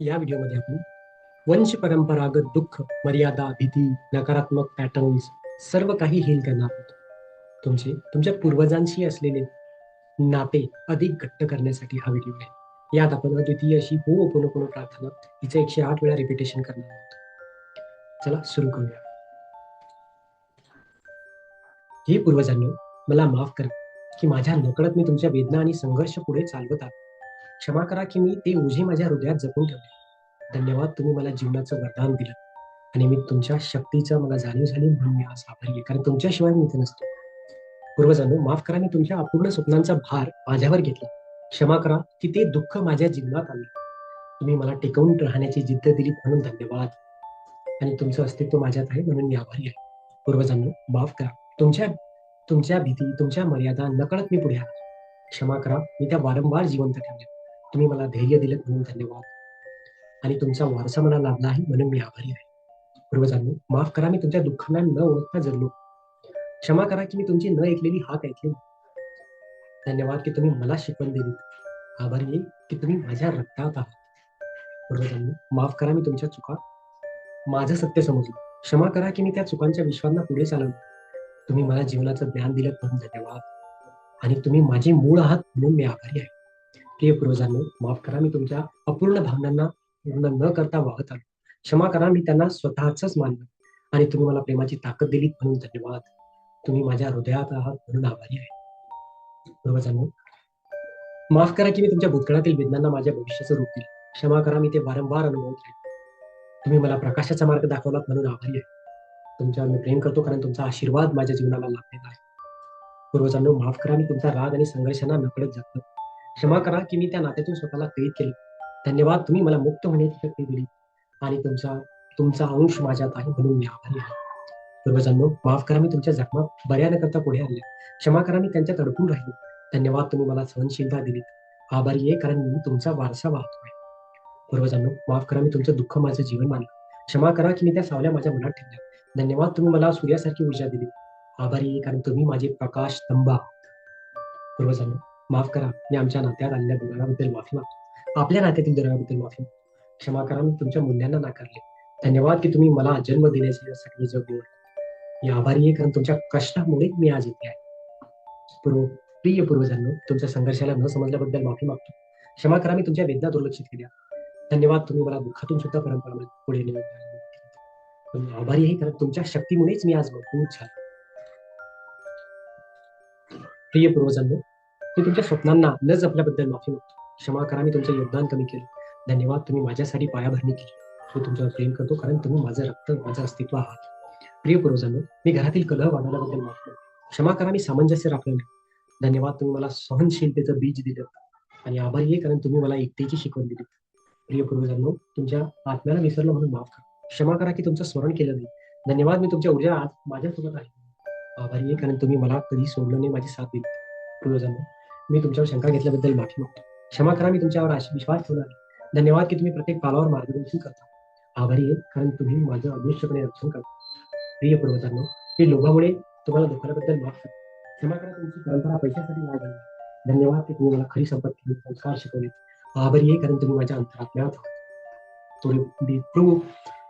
या व्हिडिओमध्ये आपण वंश परंपरागत दुःख मर्यादा भीती नकारात्मक पॅटर्न्स सर्व काही हेल करणार आहोत. तुमचे तुमच्या पूर्वजांशी असलेले नाते अधिक घट्ट करण्यासाठी हा व्हिडिओ आहे. यात आपण अद्वितीय अशी पूर्ण प्रार्थना हिचं एकशे आठ वेळा रिपिटेशन करणार आहोत. चला सुरू करूया. हे पूर्वजांनो मला माफ करा की माझ्या नकळत मी तुमच्या वेदना आणि संघर्ष पुढे चालवत आहे क्षमा करा की मी ते ओझे माझ्या हृदयात जपून ठेवले. धन्यवाद तुम्ही मला जीवनाचं वरदान दिलं. आणि मी तुमच्या शक्तीचं मला जाणीव झाली म्हणून मी आज आभारी कारण तुमच्याशिवाय मी इथे नसतो. पूर्वजांनो माफ करा मी तुमच्या अपूर्ण स्वप्नांचा भार माझ्यावर घेतला. क्षमा करा की ते दुःख माझ्या जीवनात आले तुम्ही मला टिकवून राहण्याची जिद्द दिली म्हणून धन्यवाद. आणि तुमचं अस्तित्व माझ्यात आहे म्हणून मी आभारी आहे. पूर्वजांनो माफ करा. तुमच्या तुमच्या भीती तुमच्या मर्यादा नकळत मी पुढे आला. क्षमा करा मी त्या वारंवार जिवंत ठेवल्या. तुम्ही मला धैर्य दिलं म्हणून धन्यवाद. आणि तुमचा वारसा मला लाभला आहे म्हणून मी आभारी आहे. पूर्वजांनो माफ करा मी तुमच्या दुःखांना न ओळखता जगलो क्षमा करा की मी तुमची न ऐकलेली हाक ऐकली धन्यवाद की तुम्ही मला शिकवण दिली. आभारी की तुम्ही माझ्या रक्तात आहात. पूर्वजांनी माफ करा मी तुमच्या चुका माझं सत्य समजलं. क्षमा करा की मी त्या चुकांच्या विश्वांना पुढे चालवलं. तुम्ही मला जीवनाचं ज्ञान दिलं म्हणून धन्यवाद. आणि तुम्ही माझे मूळ आहात म्हणून मी आभारी आहे. प्रिय पूर्वजांनो माफ करा मी तुमच्या अपूर्ण भावनांना पूर्ण न करता वाहत आलो. क्षमा करा मी त्यांना स्वतःच मानलं आणि तुम्ही मला प्रेमाची ताकद दिली म्हणून धन्यवाद. तुम्ही माझ्या हृदयात आहात म्हणून आभारी आहे. पूर्वजांनो माफ करा की मी तुमच्या भूतकाळातील वेदनांना माझ्या भविष्याचं रूप दिलं. क्षमा करा मी ते वारंवार अनुभवत राहील तुम्ही मला प्रकाशाचा मार्ग दाखवलात म्हणून आभारी आहे. तुमच्यावर मी प्रेम करतो कारण तुमचा आशीर्वाद माझ्या जीवनाला लाभलेला आहे. पूर्वजांनो माफ करा मी तुमचा राग आणि संघर्षांना नकळत जातो क्षमा करा की मी त्या नात्यातून स्वतःला कैद केले. धन्यवाद तुम्ही मला मुक्त होण्याची शक्ती दिली. आणि तुमचा तुमचा अंश माझ्यात आहे म्हणून मी आभारी आहे. पूर्वजांनो माफ करा मी तुमच्या जखमा बऱ्या न करता पुढे आणल्या. क्षमा करा मी त्यांच्यात अडकून राहिलो. धन्यवाद तुम्ही मला सहनशीलता दिली. आभारी आहे कारण मी तुमचा वारसा वाहतोय. पूर्वजांनो माफ करा मी तुमचं दुःख माझं जीवन मानलं. क्षमा करा की मी त्या सावल्या माझ्या मनात ठेवल्या. धन्यवाद तुम्ही मला सूर्यासारखी ऊर्जा दिली. आभारी आहे कारण तुम्ही माझे प्रकाश स्तंभ आहात. पूर्वजांनो माफ करा मी आमच्या नात्यात आलेल्या दुराव्याबद्दल माफी मागतो आपल्या नात्यातील दुराव्याबद्दल माफी मागतो क्षमा करा मी तुमच्या मूल्यांना नाकारले. धन्यवाद की तुम्ही मला जन्म देण्यासाठी जग निवडले मी आभारी आहे कारण तुमच्या कष्टामुळे मी आज इथे आहे. पूर्व प्रिय पूर्वजांनो तुमच्या संघर्षाला न समजल्याबद्दल माफी मागतो. क्षमा करा मी तुमच्या वेदना दुर्लक्षित केल्या. धन्यवाद तुम्ही मला दुःखातून सुद्धा परंपरा पुढे नेऊन आभारी आहे कारण तुमच्या शक्तीमुळेच मी आज मजबूत झालो. प्रिय पूर्वजांनो मी तुमच्या स्वप्नांना न जपल्याबद्दल माफी मागतो. क्षमा करा मी तुमचं योगदान कमी केलं. धन्यवाद तुम्ही माझ्यासाठी पायाभरणी केली. मी तुमच्यावर प्रेम करतो कारण तुम्ही माझं रक्त माझं अस्तित्व आहात. प्रिय पूर्वजांनो मी घरातील कलह वाढवल्याबद्दल माफ करतो. क्षमा करा मी सामंजस्य राखलं नाही. धन्यवाद तुम्ही मला सहनशीलतेचं बीज दिलं. आणि आभारी आहे कारण तुम्ही मला एकतेची शिकवण दिली. प्रिय पूर्वजांनो तुमच्या आत्म्याला विसरलं म्हणून माफ करा. क्षमा करा की तुमचं स्मरण केलं नाही. धन्यवाद मी तुमच्या ऊर्जा आज माझ्यासोबत आहे. आभारी आहे कारण तुम्ही मला कधी सोडलं नाही माझी साथ दिली. पूर्वजांनो मी तुमच्यावर शंका घेतल्याबद्दल माफी मागतो. क्षमा करा मी तुमच्यावर विश्वास ठेवला धन्यवाद की तुम्ही प्रत्येक पालावर मार्गदर्शन करता. आभारी आहे कारण तुम्ही माझं अदृश्यपणे रक्षण करता. प्रिय पूर्वजांनो मी लोभामुळे तुम्हाला दुःखाबद्दल माफ करतो क्षमा करा तुमची परंपरा पैशासाठी नाही बनली धन्यवाद की तुम्ही मला खरी संपत्ती संस्कार शिकवले आभारी आहे कारण तुम्ही माझ्या अंतरात्म्यात प्रभू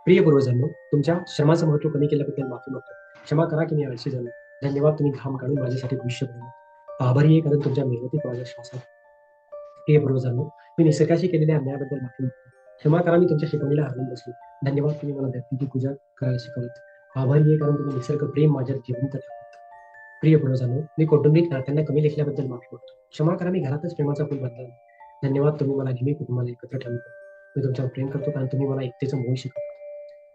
प्रिय पूर्वजांनो तुमच्या श्रमाचं महत्त्व कमी केल्याबद्दल माफी मागतो. क्षमा करा की मी आळशी झालो. धन्यवाद तुम्ही घाम काढून माझ्यासाठी भविष्य बनवलं. आभारी आहे कारण तुमच्या मेहनती माझ्या श्वासात हे प्रिय पूर्वजांनो मी निसर्गाशी केलेल्या अन्यायाबद्दल माफी क्षमा करा मी तुमच्या शिकवणीला हरवून बसलो. धन्यवाद तुम्ही मला धरतीची पूजा करायला शिकवलं. आभारी आहे कारण तुम्ही निसर्ग प्रेम माझ्यात जिवंत ठेवत प्रिय पूर्वजांनो मी कौटुंबिक नात्यांना कमी लेखल्याबद्दल माफी मागतो. क्षमा करा मी घरातच प्रेमाचा पूल बदला धन्यवाद तुम्ही मला नेहमी कुटुंबाला एकत्र ठेवलं. मी तुमच्यावर प्रेम करतो कारण तुम्ही मला एकतेचं मोह शिकवतो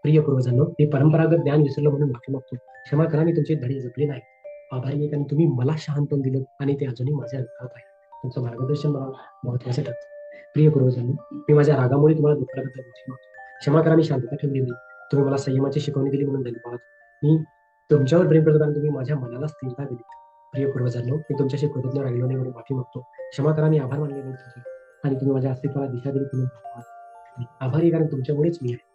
प्रिय पूर्वजांनो मी परंपरागत ज्ञान विसरलं म्हणून माफी मागतो. क्षमा करा मी तुमचे धडे जपले नाही. आभारी आहे कारण तुम्ही मला शहाणपण दिलं आणि ते अजूनही माझ्या रक्तात आहे. तुमचं मार्गदर्शन मला महत्वाचं ठरतं. प्रिय पूर्वजांनो मी माझ्या रागामुळे तुम्हाला दुःखाबद्दल क्षमा करा मी शांतता ठेवली नाही. तुम्ही मला संयमाची शिकवणी दिली म्हणून धन्यवाद. मी तुमच्यावर प्रेम करतो कारण तुम्ही माझ्या मनाला स्थिरता दिली. प्रिय पूर्वजांनो मी तुमच्याशी कृतज्ञ राहिलो नाही म्हणून माफी मागतो. क्षमा करा मी आभार मानले नाही तुमचे. आणि तुम्ही माझ्या अस्तित्वाला दिशा दिली तुम्ही आभारी कारण तुमच्यामुळेच मी आहे.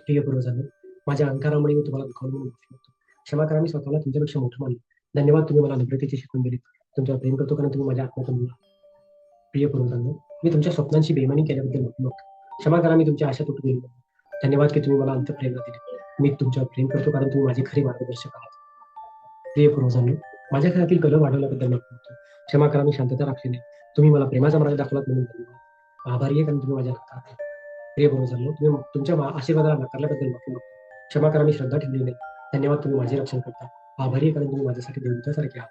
प्रिय पूर्वजांनो माझ्या अंकारामुळे मी तुम्हाला दुखावलं म्हणून माफी मागतो. क्षमा करा मी स्वतःला तुमच्यापेक्षा मोठं मानलं. धन्यवाद तुम्ही मला नम्रतेची शिकवण दिली तुमच्यावर प्रेम करतो कारण तुम्ही माझ्या आत्मातून प्रिय पूर्वजांनो मी तुमच्या स्वप्नांची बेमानी केल्याबद्दल म्हटलो क्षमा करा मी तुमच्या आशा तुटून गेलो. धन्यवाद की तुम्ही मला अंत प्रेरणा दिली. मी तुमच्यावर प्रेम करतो कारण तुम्ही माझे खरे मार्गदर्शक आहात. प्रिय पूर्वजांनो माझ्या घरातील कलम वाढवल्याबद्दल म्हटलं क्षमा करा मी शांतता राखली नाही. तुम्ही मला प्रेमाचा मार्ग दाखवलात म्हणून धन्यवाद. आभारी आहे कारण तुम्ही माझ्या रक्तात आहात. प्रिय पूर्वजांनो तुम्ही तुमच्या आशीर्वादाला नाकारल्याबद्दल माफी क्षमा करा मी श्रद्धा ठेवली नाही. धन्यवाद तुम्ही माझे रक्षण करता. आभारी कारण तुम्ही माझ्यासाठी देवतासारखे आहात.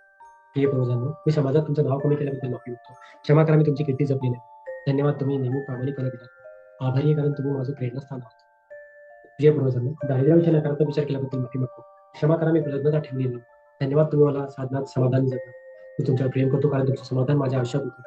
प्रिय पूर्वजांनो मी समाजात तुमचं नाव कमी केल्याबद्दल माफी होतो क्षमा करा मी तुमची किती जपली नाही. धन्यवाद तुम्ही नेहमी प्रामाणिकपणे दिला. आभारी कारण तुम्ही माझं प्रेरणास्थान आहात. प्रिय प्रभूजांनो दारिद्र्याविषयी नकारात्मक विचार केल्याबद्दल माफी मागतो. क्षमा करा मी प्रलग्नता ठेवली नाही. धन्यवाद तुम्ही मला साधनात समाधान जगा मी तुमच्यावर प्रेम करतो कारण तुमचं समाधान माझ्या आयुष्यात होतं.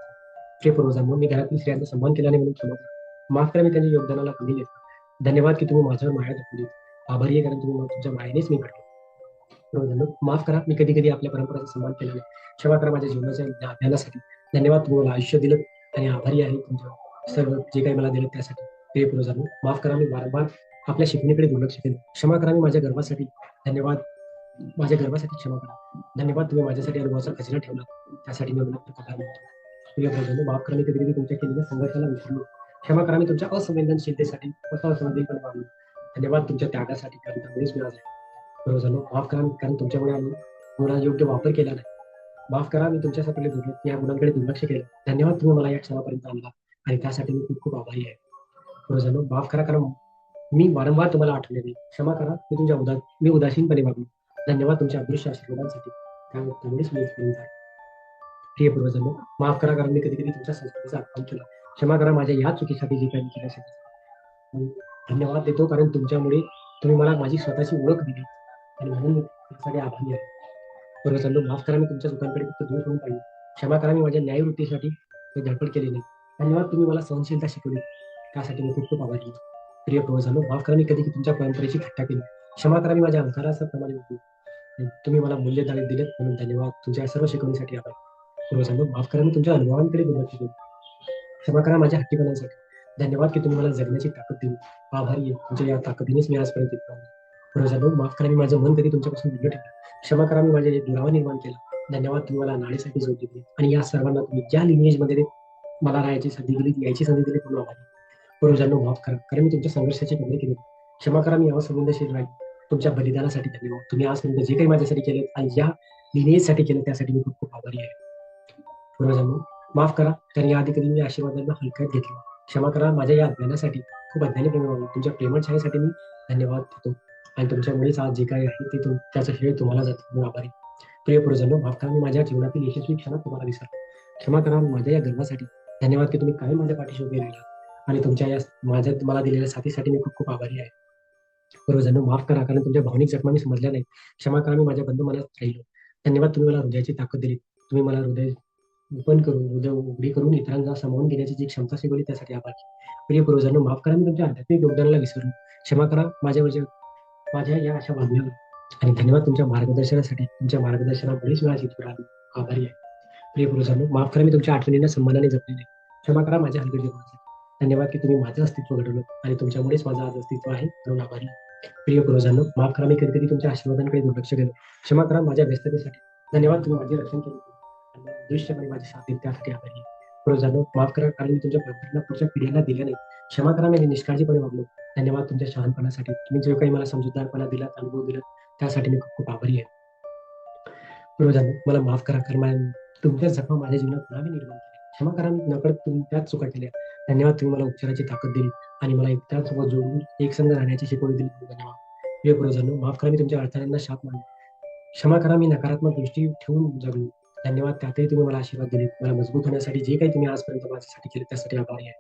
प्रिय पूर्वजांनो मी घरातील स्त्रियांचा सन्मान केला नाही म्हणून क्षमा करा. माफ करा मी त्यांच्या योगदानाला कमी लेखा धन्यवाद की तुम्ही माझ्यावर माया दाखवली आभारी आहे कारण तुम्ही तुमच्या मायेनेच मी घडलो माफ करा मी कधी कधी आपल्या परंपराचा सन्मान केला नाही. क्षमा करा माझ्या जीवनाच्या ज्ञानासाठी धन्यवाद तुम्ही मला आयुष्य दिलं आणि आभारी आहे तुमच्या सर्व जे काही मला दिलं त्यासाठी. प्रिय पूर्वजांनो माफ करा मी वारंवार आपल्या शिकवणीकडे दुर्लक्ष केलं. क्षमा करा मी माझ्या गर्भासाठी. धन्यवाद माझ्या गर्भासाठी क्षमा करा. धन्यवाद तुम्ही माझ्यासाठी अनुभवाचा खजिना ठेवला. त्यासाठी मी आभार मानतो प्रिय माफ करा मी कधी कधी तुमच्या केलेल्या संघर्षाला विसरलो क्षमा करा मी तुमच्या असंवेदनशीलतेसाठी स्वतः असंवेदनपणे धन्यवाद तुमच्या त्यागासाठी कारण त्यामुळेच मी आज आहे माफ करा कारण तुमच्यामुळे आम्ही मुला योग्य वापर केला नाही. माफ करा मी तुमच्यासाठी दुर्लक्ष या मुलांकडे दुर्लक्ष केलं. धन्यवाद तुम्ही मला या क्षणापर्यंत आणला. आणि त्यासाठी मी खूप खूप आभारी आहे. बरोबर झालो. माफ करा कारण मी वारंवार तुम्हाला आठवले नाही. क्षमा करा मी तुमच्या उदा मी उदासीनपणे वागलो. धन्यवाद तुमच्या अदृश्य आशीर्वादांसाठी. त्या- त्यामुळेच मी इथपर्यंत आहे. प्रिय पूर्वजांनो माफ करा कारण मी कधी कधी तुमच्या संस्कृतीचा अपमान केला. क्षमा करा माझ्या या चुकीसाठी जे काही केलं असेल. धन्यवाद देतो कारण तुमच्यामुळे तुम्ही मला माझी स्वतःची ओळख दिली. आणि म्हणून सगळे आभारी आहे. पूर्वजांनो माफ करा मी तुमच्या चुकांकडे फक्त दूर होऊन पाहिजे क्षमा करा मी माझ्या न्यायवृत्तीसाठी मी धडपड केली नाही. धन्यवाद तुम्ही मला सहनशीलता शिकवली. त्यासाठी मी खूप खूप आभारी प्रिय प्रिय झालो माफ करा मी कधी तुमच्या परंपरेची थट्टा केली क्षमा करा मी माझ्या अहंकाराचा प्रमाणे होतो तुम्ही मला मूल्यदायक दिलेत म्हणून धन्यवाद. तुमच्या सर्व शिकवणीसाठी आभार पूर्वजांनो माफ करा मी तुमच्या अनुभवांकडे दुर्लक्ष केलं क्षमा करा माझ्या हट्टीपणासाठी धन्यवाद की तुम्ही मला जगण्याची ताकद दिली. आभारी आहे. तुमच्या या ताकदीनेच मी आजपर्यंत इथं आलो. माफ करा मी माझं मन कधी तुमच्यापासून वेगळं ठेवलं क्षमा करा मी माझ्या दुरावा निर्माण केला. धन्यवाद तुम्ही मला नाळेसाठी जोड दिली. आणि या सर्वांना तुम्ही ज्या लिनेजमध्ये मला राहायची संधी दिली यायची संधी दिली म्हणून आभारी आहे. माफ करा. कारण मी तुमच्या संघर्षाची कदर केली. क्षमा करा मी असंबंधशील राहील तुमच्या बलिदानासाठी धन्यवाद. तुम्ही आजपर्यंत जे काही माझ्यासाठी केले आणि या लिनिएजसाठी केलं त्यासाठी मी खूप खूप आभारी आहे. पूर्वजांनो माफ करा कारण याआधी कधी मी आशीर्वादांना हलक्यात घेतलं क्षमा करा माझ्या या अज्ञानासाठी खूप अज्ञानी वागलो तुमच्या प्रेमळ छायेसाठी मी धन्यवाद देतो. आणि तुमच्यामुळेच आज जे काही आहे ते तुम त्याचं श्रेय तुम्हाला जातो मी आभारी प्रिय पूर्वजांनो माफ मी माझ्या जीवनातील यशस्वी क्षणात तुम्हाला विसरलो. क्षमा करा माझ्या या गर्वासाठी. धन्यवाद की तुम्ही काय माझ्या पाठीशी उभे राहिला. आणि तुमच्या या माझ्या मला दिलेल्या साथीसाठी मी खूप खूप आभारी आहे. पूर्वजांनो माफ करा कारण तुमच्या भावनिक जखमा मी समजल्या नाही क्षमा करा मी माझ्या बंधू मनात राहिलो. धन्यवाद तुम्ही मला हृदयाची ताकद दिली तुम्ही मला हृदय ओपन करून हृदय उघडी करून इतरांना सामावून घेण्याची जी क्षमता शिकवली त्यासाठी आभार प्रिय पूर्वजांना माफ करा मी तुमच्या आध्यात्मिक योगदानाला विसरलो. क्षमा करा माझ्यावरच्या माझ्या या अशा भावनेला आणि धन्यवाद तुमच्या मार्गदर्शनासाठी. तुमच्या मार्गदर्शनामुळेच मी इथवर आलो आभारी आहे. प्रिय पुरुषांनो माफ करा मी तुमच्या आठवणींना सन्मानाने जपले नाही क्षमा करा माझ्या हलगड जीवनासाठी धन्यवाद की तुम्ही माझं अस्तित्व घडवलं आणि तुमच्यामुळेच माझं आज अस्तित्व आहे म्हणून आभारी प्रिय पुरुषांनो माफ करा मी कधी कधी तुमच्या आशीर्वादांकडे दुर्लक्ष केलं. क्षमा करा माझ्या व्यस्ततेसाठी. धन्यवाद तुम्ही माझे रक्षण केले. आणि साथ त्यासाठी आभारी आहे. माफ करा कारण मी तुमच्या परंपरेला पुढच्या पिढीला दिल्या नाही क्षमा करा मी निष्काळजीपणे वागलो. धन्यवाद तुमच्या शहाणपणासाठी. तुम्ही जो काही मला समजूतदारपणा दिला अनुभव दिला त्यासाठी मी खूप खूप आभारी आहे. पूर्वजांनो मला माफ करा कारण तुमच्या जखमा माझ्या जीवनात पुन्हा मी निर्माण केल्या क्षमा करा मी नकळत तुमच्याच चुका केल्या. धन्यवाद तुम्ही मला उपचाराची ताकद दिली आणि मला एकट्यासोबत जोडून एकसंग राहण्याची शिकवणी दिली. धन्यवाद. प्रिय पूर्वजांनो माफ करा मी तुमच्या अडथळ्यांना शाप मानले. क्षमा करा मी नकारात्मक दृष्टी ठेवून जगलो. धन्यवाद त्यातही तुम्ही मला आशीर्वाद दिले मला मजबूत होण्यासाठी जे काही तुम्ही आजपर्यंत माझ्यासाठी केले त्यासाठी आभारी आहे.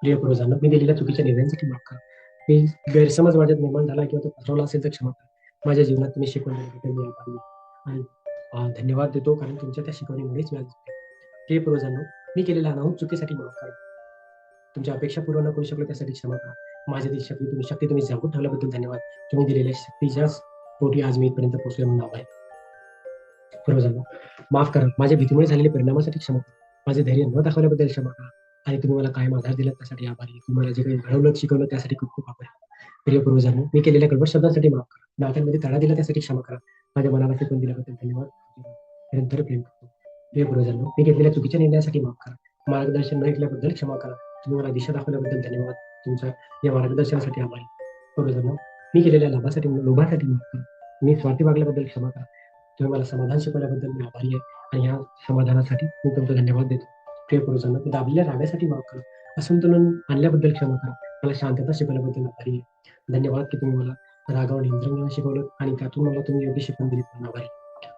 प्रिय पूर्वजांनो मी दिलेल्या चुकीच्या निर्णयांसाठी माफ करा. मी गैरसमज माझ्यात निर्माण झाला किंवा तो पसरवला असेल तर क्षमा करा. माझ्या जीवनात तुम्ही शिकवण मी आभारी आणि धन्यवाद देतो कारण तुमच्या त्या शिकवणीमुळेच मी आज प्रिय पूर्वजांना मी केलेला अनाहूत चुकीसाठी माफ करा. तुमच्या अपेक्षा पूर्ण न करू शकलो त्यासाठी क्षमा करा. माझ्यातील शक्ती तुम्ही शक्ती तुम्ही जागून ठेवल्याबद्दल धन्यवाद. तुम्ही दिलेल्या शक्तीच्याच पोटी आज मी इथपर्यंत पोहोचले म्हणून नाव आहे. पूर्वजांना माफ करा माझ्या भीतीमुळे झालेल्या परिणामासाठी क्षमा. करा माझे धैर्य न दाखवल्याबद्दल क्षमा करा. आणि तुम्ही मला कायम आधार दिला त्यासाठी आभारी. तुम्हाला तुम्ही मला जे काही घडवलं शिकवलं त्यासाठी खूप खूप आभारी. प्रिय पूर्वजांना मी केलेल्या कडवट शब्दांसाठी माफ करा. नात्यांमध्ये तडा दिला त्यासाठी क्षमा करा. माझ्या मनाला शिकवून दिल्याबद्दल धन्यवाद. निरंतर प्रेम करतो. प्रिय पूर्वजांना मी घेतलेल्या चुकीच्या निर्णयासाठी माफ करा. मार्गदर्शन न ऐकल्याबद्दल क्षमा करा. तुम्ही मला दिशा दाखवल्याबद्दल धन्यवाद. तुमच्या या मार्गदर्शनासाठी आभारी. पूर्वजांना मी केलेल्या लाभासाठी लोभासाठी माफ करा. मी स्वार्थी वागल्याबद्दल क्षमा करा. तुम्ही मला समाधान शिकवल्याबद्दल मी आभारी आहे आणि या समाधानासाठी मी तुमचा धन्यवाद देतो. प्रिय पुरुषांना मी दाबलेल्या रागासाठी माफ करा. असंतुलन आणल्याबद्दल क्षमा करा. मला शांतता शिकवल्याबद्दल आभारी आहे. धन्यवाद की तुम्ही मला रागावर नियंत्रण शिकवलं आणि त्यातून मला तुम्ही योग्य शिकवून दिली. पण आभारी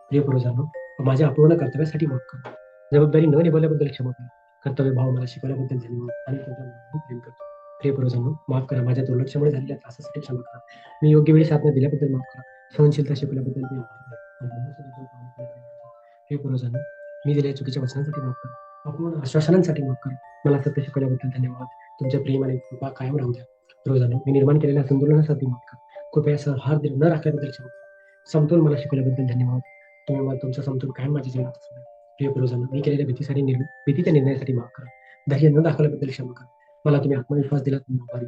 प्रिय पुरुषांनो माझ्या अपूर्ण कर्तव्यासाठी माफ करा. जबाबदारी न निभावल्याबद्दल क्षमा करा. कर्तव्य भाव मला शिकवल्याबद्दल धन्यवाद आणि तुमच्या प्रेम करतो. प्रिय पुरुषांनो माफ करा. माझ्या दुर्लक्षामुळे झालेल्या त्रासासाठी क्षमा करा. मी योग्य वेळी साधना दिल्याबद्दल माफ करा. सहनशीलता शिकवल्याबद्दल मी आभारी हे आणि मी दिलेल्या चुकीच्या वचनांसाठी माफ करा. अपूर्ण आश्वासनांसाठी माफ करा. मला सत्य शिकवल्याबद्दल धन्यवाद. तुमच्या प्रेम आणि कृपा कायम राहू द्या. रोजानो मी निर्माण केलेल्या संतुलनासाठी माफ करा. कृपया सहहार न राखल्याबद्दल क्षमा समतोल मला शिकवल्याबद्दल धन्यवाद. तुम्ही मला तुमचा समतोल कायम माझ्या जीवनात असू प्रिय पुरुषांनो मी केलेल्या भीतीसाठी निर् भीतीच्या निर्णयासाठी माफ करा. धैर्य न दाखवल्याबद्दल क्षमा करा. मला तुम्ही आत्मविश्वास दिला तुम्ही आभारी.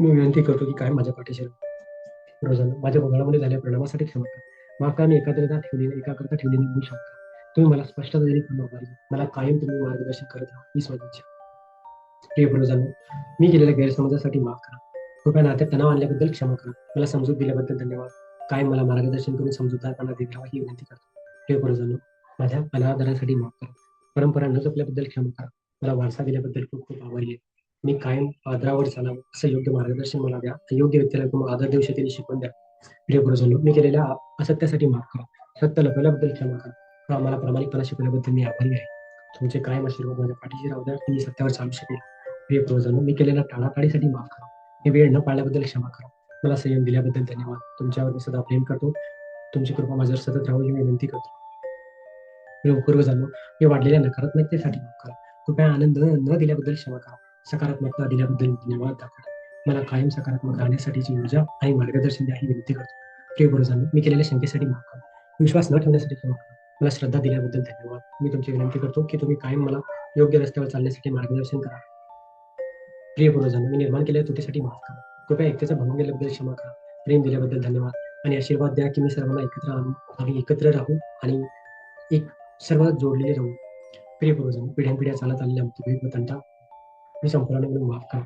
मी विनंती करतो की काय माझ्या पाठीशी राहा. माझ्या गोंधळामध्ये झाल्या परिणामासाठी क्षमा करा. माफ एकाग्रता ठेवलेली एकाग्रता ठेवलेली होऊ शकता. तुम्ही मला स्पष्टता दिली मला कायम तुम्ही मार्गदर्शन करत राहा हीच माझी इच्छा प्रिय पुरुषांनो मी केलेल्या गैरसमजासाठी माफ करा. कृपया नात्यात तणाव आणल्याबद्दल क्षमा करा. मला समजूत दिल्याबद्दल धन्यवाद. कायम मला मार्गदर्शन करून समजूतदारपणा देत राहा ही विनंती करतो. प्रिय पुरुषांनो माझ्या अनादरासाठी माफ करा. परंपरा न जपल्याबद्दल क्षमा करा. मला वारसा दिल्याबद्दल खूप खूप आभारी आहे. मी कायम आदरावर चालावं असं योग्य मार्गदर्शन मला द्या. योग्य व्यक्तीला तुम्ही आदर देऊ शकेल शिकवून द्या. प्रिय पुरुषांनो मी केलेल्या असत्यासाठी माफ करा. सत्य लपवल्याबद्दल क्षमा करा. हा मला प्रामाणिकपणा शिकवल्याबद्दल मी आभारी आहे. तुमचे काय आशीर्वाद माझ्या पाठीशी राहू द्या मी सत्यावर चालू शकेल प्रिय पुरुषांनो मी केलेल्या टाळाटाळीसाठी माफ करा. मी वेळ न पाळल्याबद्दल क्षमा करा. मला संयम दिल्याबद्दल धन्यवाद. तुमच्यावर मी सदा प्रेम करतो. तुमची कृपा माझ्यावर सतत राहू ही मी विनंती करतो. पूर्व पूर्वजांनो मी वाढलेल्या नकारात्मकतेसाठी माफ करा. कृपया आनंद न दिल्याबद्दल क्षमा करा. सकारात्मकता दिल्याबद्दल धन्यवाद दाखवा. मला कायम सकारात्मक राहण्यासाठीची ऊर्जा आणि मार्गदर्शन द्या ही विनंती करतो. प्रिय गुरुजांनी मी केलेल्या शंकेसाठी माफ करा. विश्वास न ठेवण्यासाठी क्षमा करा. मला श्रद्धा दिल्याबद्दल धन्यवाद. मी तुमची विनंती करतो की तुम्ही कायम मला योग्य रस्त्यावर चालण्यासाठी मार्गदर्शन करा. प्रिय गुरुजांनो मी निर्माण केलेल्या तुटीसाठी माफ करा. कृपया एकतेचा भंग केल्याबद्दल क्षमा करा. प्रेम दिल्याबद्दल धन्यवाद. आणि आशीर्वाद द्या की मी सर्वांना एकत्र आणू आम्ही एकत्र राहू आणि एक सर्व जोडलेले राहू. प्रिय गुरुजांनो पिढ्यानपिढ्या चालत आलेल्या मतभेद व तंटा मी संपूर्ण माफ करा.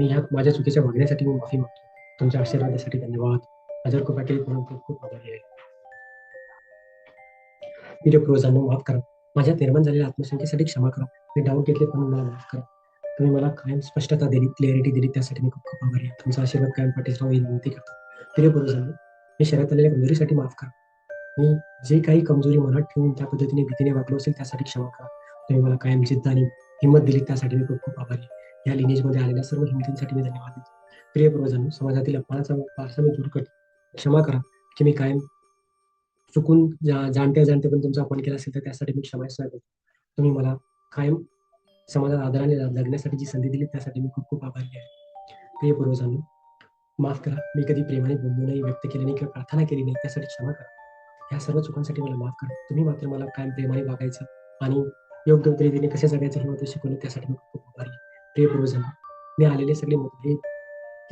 मी ह्या माझ्या चुकीच्या वागण्यासाठी मी माफी मागतो. तुमच्या आशीर्वादासाठी धन्यवाद. हजर कृपा केली म्हणून खूप खूप आभारी आहे. प्रिय पूर्वजांना माफ करा. माझ्या निर्माण झालेल्या आत्मसंख्येसाठी क्षमा करा. मी डाऊन घेतले पण मला माफ करा. तुम्ही मला कायम स्पष्टता दिली क्लिअरिटी दिली त्यासाठी मी खूप खूप आभारी आहे. तुमचा आशीर्वाद कायम पाठीसराव ही विनंती करतो. प्रिय पूर्वजांना मी शरीरात आलेल्या कमजोरीसाठी माफ करा. मी जे काही कमजोरी मनात ठेवून त्या पद्धतीने भीतीने वागलो असेल त्यासाठी क्षमा करा. तुम्ही मला कायम जिद्द आणि हिंमत दिली त्यासाठी मी खूप खूप आभारी आहे. या लिनेजमध्ये आलेल्या सर्व हिमतींसाठी मी धन्यवाद देतो. प्रिय पूर्वजांनो समाजातील अपमानाचा पारसा मी दूर करतो क्षमा करा की मी कायम चुकून जा जाणत्या जाणते पण तुमचा अपमान केला असेल तर त्यासाठी मी क्षमा करतो. तुम्ही मला कायम समाजात आदराने जगण्यासाठी जी संधी दिली त्यासाठी मी खूप खूप आभारी आहे. प्रिय पूर्वजांनो माफ करा मी कधी प्रेमाने बोललो नाही व्यक्त केले नाही किंवा प्रार्थना केली नाही त्यासाठी क्षमा करा. ह्या सर्व चुकांसाठी मला माफ करा. तुम्ही मात्र मला कायम प्रेमाने वागायचं आणि योग्य रीतीने कसे जगायचं हे मात्र शिकवलं त्यासाठी मी खूप खूप आभारी आहे. प्रिय पूर्वजांनो मी आलेले सगळे मतभेद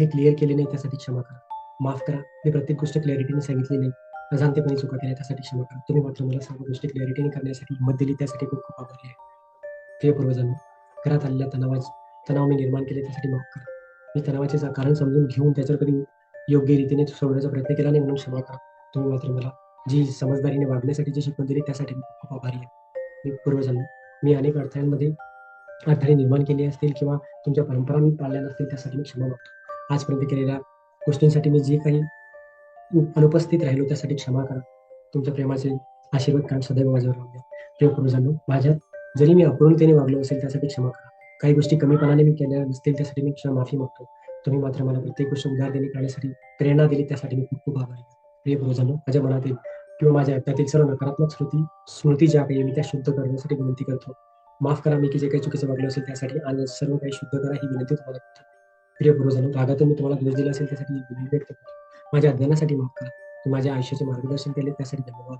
हे क्लिअर केले नाही त्यासाठी क्षमा करा. माफ करा. मी प्रत्येक गोष्ट क्लॅरिटीने सांगितली नाही. अजाणतेपणे चुका केल्या त्यासाठी क्षमा करा. तुम्ही मात्र मला सर्व गोष्टी क्लॅरिटीने करण्यासाठी हिंमत दिली त्यासाठी खूप खूप आभारी आहे. प्रिय पूर्वजांनो घरात आलेल्या तणावा तणाव मी निर्माण केले त्यासाठी माफ करा. मी तणावाचे कारण समजून घेऊन त्याच्यावर कधी योग्य रीतीने सोडण्याचा प्रयत्न केला नाही म्हणून क्षमा करा. तुम्ही मात्र मला जी समजदारीने वागण्यासाठी जी शिकवण दिली त्यासाठी मी खूप खूप आभारी आहे. मी पूर्वजांनो मी अनेक अडथळ्यांमध्ये अडथळे निर्माण केले असतील किंवा तुमच्या परंपरा मी पाळल्या नसतील त्यासाठी मी क्षमा मागतो. आजपर्यंत केलेल्या गोष्टींसाठी मी जे काही अनुपस्थित राहिलो त्यासाठी क्षमा करा. तुमच्या प्रेमाचे आशीर्वाद कारण सदैव माझ्यावर राहू द्या. प्रिय पूर्वजांनो माझ्यात जरी मी अपूर्णतेने वागलो असेल त्यासाठी क्षमा करा. काही गोष्टी कमीपणाने मी केल्या नसतील त्यासाठी मी क्षमा माफी मागतो. तुम्ही मात्र मला प्रत्येक गोष्ट उदारतेने करण्यासाठी प्रेरणा दिली त्यासाठी मी खूप खूप आभारी प्रिय पूर्वजांनो माझ्या मनातील किंवा माझ्या त्यातील सर्व नकारात्मक स्मृती स्मृती ज्या काही मी त्या शुद्ध करण्यासाठी विनंती करतो. माफ करा मी की जे काही चुकीचं वागलं असेल त्यासाठी आणि सर्व काही शुद्ध करा ही विनंती तुम्हाला प्रिय पूर्वजांनो रागातून मी तुम्हाला दोष दिला असेल त्यासाठी विनंती व्यक्त करतो. माझ्या अज्ञानासाठी माफ करा. तुम्ही माझ्या आयुष्याचे मार्गदर्शन केले त्यासाठी धन्यवाद.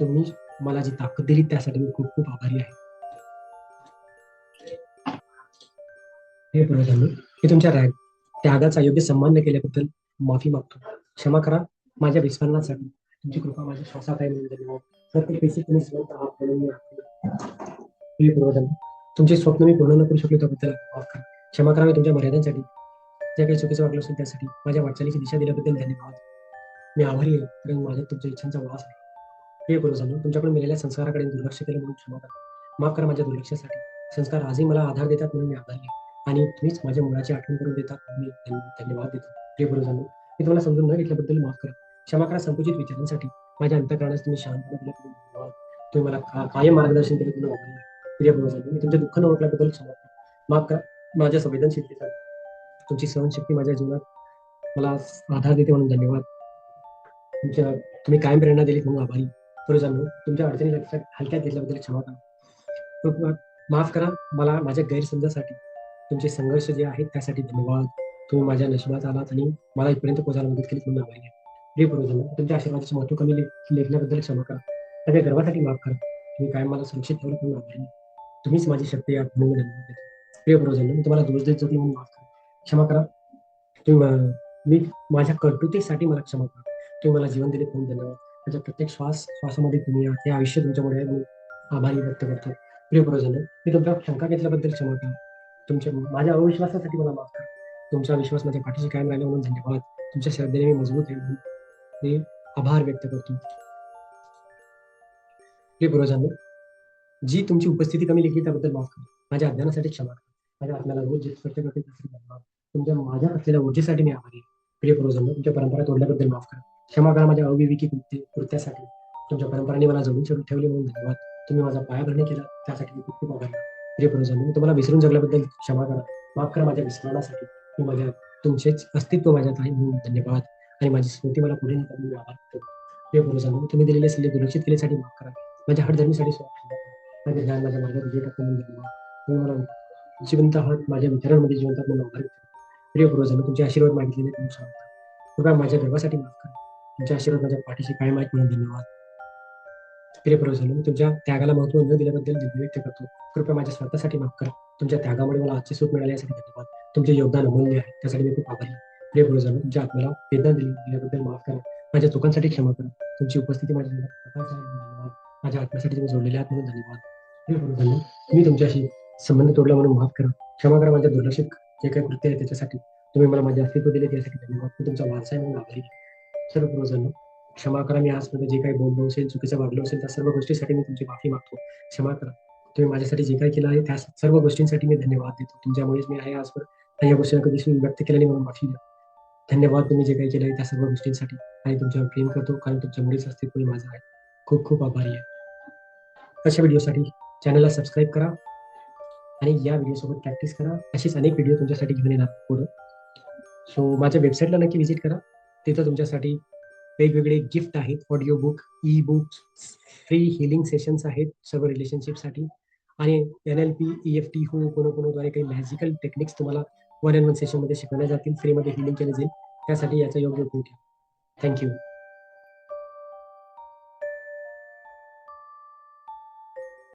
तुम्ही मला जी ताकद दिली त्यासाठी मी खूप खूप आभारी आहे. प्रिय पूर्वजांनो मी तुमच्या राग त्यागाचा योग्य सन्मान न केल्याबद्दल माफी मागतो. क्षमा करा माझ्या विस्मरणासाठी. तुमची कृपा माझ्या श्वासात आहे म्हणून धन्यवाद. प्रत्येक पैसे तुम्ही प्रिय पूर्वजांनो तुमचे स्वप्न मी पूर्ण न करू शकलो त्याबद्दल माफ करा. क्षमा करा मी तुमच्या मर्यादांसाठी. ज्या काही चुकीचं वागलं असेल त्यासाठी माझ्या वाटचालीची दिशा दिल्याबद्दल धन्यवाद. मी आभारी आहे कारण माझ्या तुमच्या इच्छांचा वास आहे. प्रिय गुरुजांनो तुमच्याकडून मिळालेल्या संस्काराकडे दुर्लक्ष केलं म्हणून क्षमा करा. माफ करा माझ्या दुर्लक्षासाठी. संस्कार आजही मला आधार देतात म्हणून मी आभारी आहे. आणि तुम्हीच माझ्या मुलाची आठवण करून देतात म्हणून मी धन्यवाद देतो. प्रिय गुरुजांनो मी तुम्हाला समजून न घेतल्याबद्दल माफ करा. क्षमा करा संकुचित विचारांसाठी. माझ्या अंतकरणास तुम्ही शांतपणे दिलं धन्यवाद. तुम्ही मला कायम मार्गदर्शन केलं तुम्ही प्रिय गुरुजांनो मी तुमच्या दुःख न ओळखल्याबद्दल क्षमा माफ करा माझ्या संवेदनशीलतेचा तुमची सहनशक्ती माझ्या जीवनात मला आधार देते म्हणून धन्यवाद. तुमच्या तुम्ही कायम प्रेरणा दिली म्हणून आभारी. गुरुजांनो तुमच्या अडचणी लक्षात हलक्यात घेतल्याबद्दल क्षमा करा. माफ करा मला माझ्या गैरसमजासाठी तुमचे संघर्ष जे आहेत त्यासाठी धन्यवाद. तुम्ही माझ्या नशिबात आलात आणि मला इथपर्यंत पोहोचायला मदत केली म्हणून आभारी आहे. प्रिय गुरुजांनो तुमच्या आशीर्वादाचे महत्त्व कमी लेखल्याबद्दल क्षमा करा. माझ्या गर्वासाठी माफ करा. तुम्ही कायम मला सुरक्षित ठेवलं म्हणून आभारी तुम्हीच माझी शक्ती या म्हणून प्रिय गुरुजांनो मी तुम्हाला दोष देत जगली म्हणून माफ करा. क्षमा करा. तुम्ही मी माझ्या कर्तृतेसाठी मला क्षमा करा. तुम्ही मला जीवन दिले म्हणून धन्यवाद. माझ्या प्रत्येक श्वास श्वासामध्ये तुम्ही या हे आयुष्य तुमच्यामुळे मी आभारी व्यक्त करतो. प्रिय गुरुजन मी तुमच्या शंका घेतल्याबद्दल क्षमा करा तुमच्या माझ्या अविश्वासासाठी मला माफ करा. तुमचा विश्वास माझ्या पाठीशी कायम राहिला म्हणून धन्यवाद. तुमच्या श्रद्धेने मी मजबूत आहे म्हणून मी आभार व्यक्त करतो. प्रिय गुरुजन जी तुमची उपस्थिती कमी लेखली त्याबद्दल माफ करा. माझ्या अज्ञानासाठी क्षमा करा. माझ्या आत्म्याला रोज तुमच्या माझ्या असलेल्या ऊर्जेसाठी मी आभारी प्रिय गुरुजन तुमच्या परंपरा तोडल्याबद्दल माफ करा. क्षमा करा माझ्या अविवेकी कृत्यासाठी. तुमच्या परंपरांनी मला जमून ठेवून ठेवले म्हणून धन्यवाद. तुम्ही माझा पाया भरणे केला त्यासाठी मी खूप खूप आभारी प्रिय प्रयोजन मी तुम्हाला विसरून जगल्याबद्दल क्षमा करा. माफ करा माझ्या विस्मरणासाठी मी माझ्या तुमचेच अस्तित्व माझ्यात आहे म्हणून धन्यवाद. आणि माझी स्मृती मला पुढे नेता मी आभार करतो प्रिय प्रयोजन तुम्ही दिलेले सल्ले दुर्लक्षित केल्यासाठी माफ करा. माझ्या हडधर्मीसाठी स्वागत माझ्या माझे माझ्या मार्गात जे टाकून तुम्ही मला जिवंत आहात माझ्या विचारांमध्ये जिवंत आहात प्रिय प्रयोजन तुमचे आशीर्वाद मागितलेले तुम्ही क्षमा कृपया माझ्या गर्वासाठी माफ करा. तुमचे आशीर्वाद माझ्या पाठीशी कायम आहेत म्हणून धन्यवाद. प्रिय प्रयोजन मी तुमच्या त्यागाला महत्त्व न दिल्याबद्दल दिव्य व्यक्त करतो. कृपया माझ्या स्वतःसाठी माफ करा. तुमच्या त्यागामुळे मला आजचे सुख मिळाले यासाठी धन्यवाद. तुमचे योगदान अमूल्य आहे त्यासाठी मी खूप आभारी प्रिय प्रयोजन तुमच्या आत्म्याला वेदना दिली दिल्याबद्दल माफ करा. माझ्या चुकांसाठी क्षमा करा. तुमची उपस्थिती माझ्या धन्यवाद. माझ्या आत्म्यासाठी तुम्ही जोडलेले आहात म्हणून धन्यवाद. मी तुमच्याशी संबंध तोडला म्हणून माफ करा. क्षमा करा माझ्या दुर्लक्षित जे काही कृत्य आहे त्याच्यासाठी. तुम्ही मला माझे अस्तित्व दिले त्यासाठी धन्यवाद. मी तुमचा वारसा आहे म्हणून आभारी सर्व प्रयोजन क्षमा करा. मी आजमध्ये जे काही बोललो असेल चुकीचं वागलो असेल त्या सर्व गोष्टीसाठी मी तुमची माफी मागतो. क्षमा करा. तुम्ही माझ्यासाठी जे काही केलं आहे त्या सर्व गोष्टींसाठी मी धन्यवाद देतो. तुमच्यामुळेच मी आहे आजवर या गोष्टींना कधीच व्यक्त केल्याने मला माफी द्या. धन्यवाद तुम्ही जे काही केलं आहे त्या सर्व गोष्टींसाठी. आणि तुमच्यावर प्रेम करतो कारण तुमच्यामुळेच अस्तित्व माझं आहे. खूप खूप आभारी आहे. अशा व्हिडिओसाठी चॅनलला सबस्क्राईब करा आणि या व्हिडिओसोबत प्रॅक्टिस करा. असेच अनेक व्हिडिओ तुमच्यासाठी घेऊन येणार पुढं. सो माझ्या वेबसाईटला नक्की व्हिजिट करा. तिथं तुमच्यासाठी वेगवेगळे गिफ्ट आहेत. Audio book e books free healing sessions आहेत सर्व रिलेशनशिपसाठी आणि N L P E F T हो कोनो कोणोद्वारे काही मॅजिकल टेक्निक्स तुम्हाला वन अँड वन सेशनमध्ये शिकवल्या जातील. फ्रीमध्ये हिलिंग केले जाईल. त्यासाठी याचा योग्य उपयोग घ्या. थँक्यू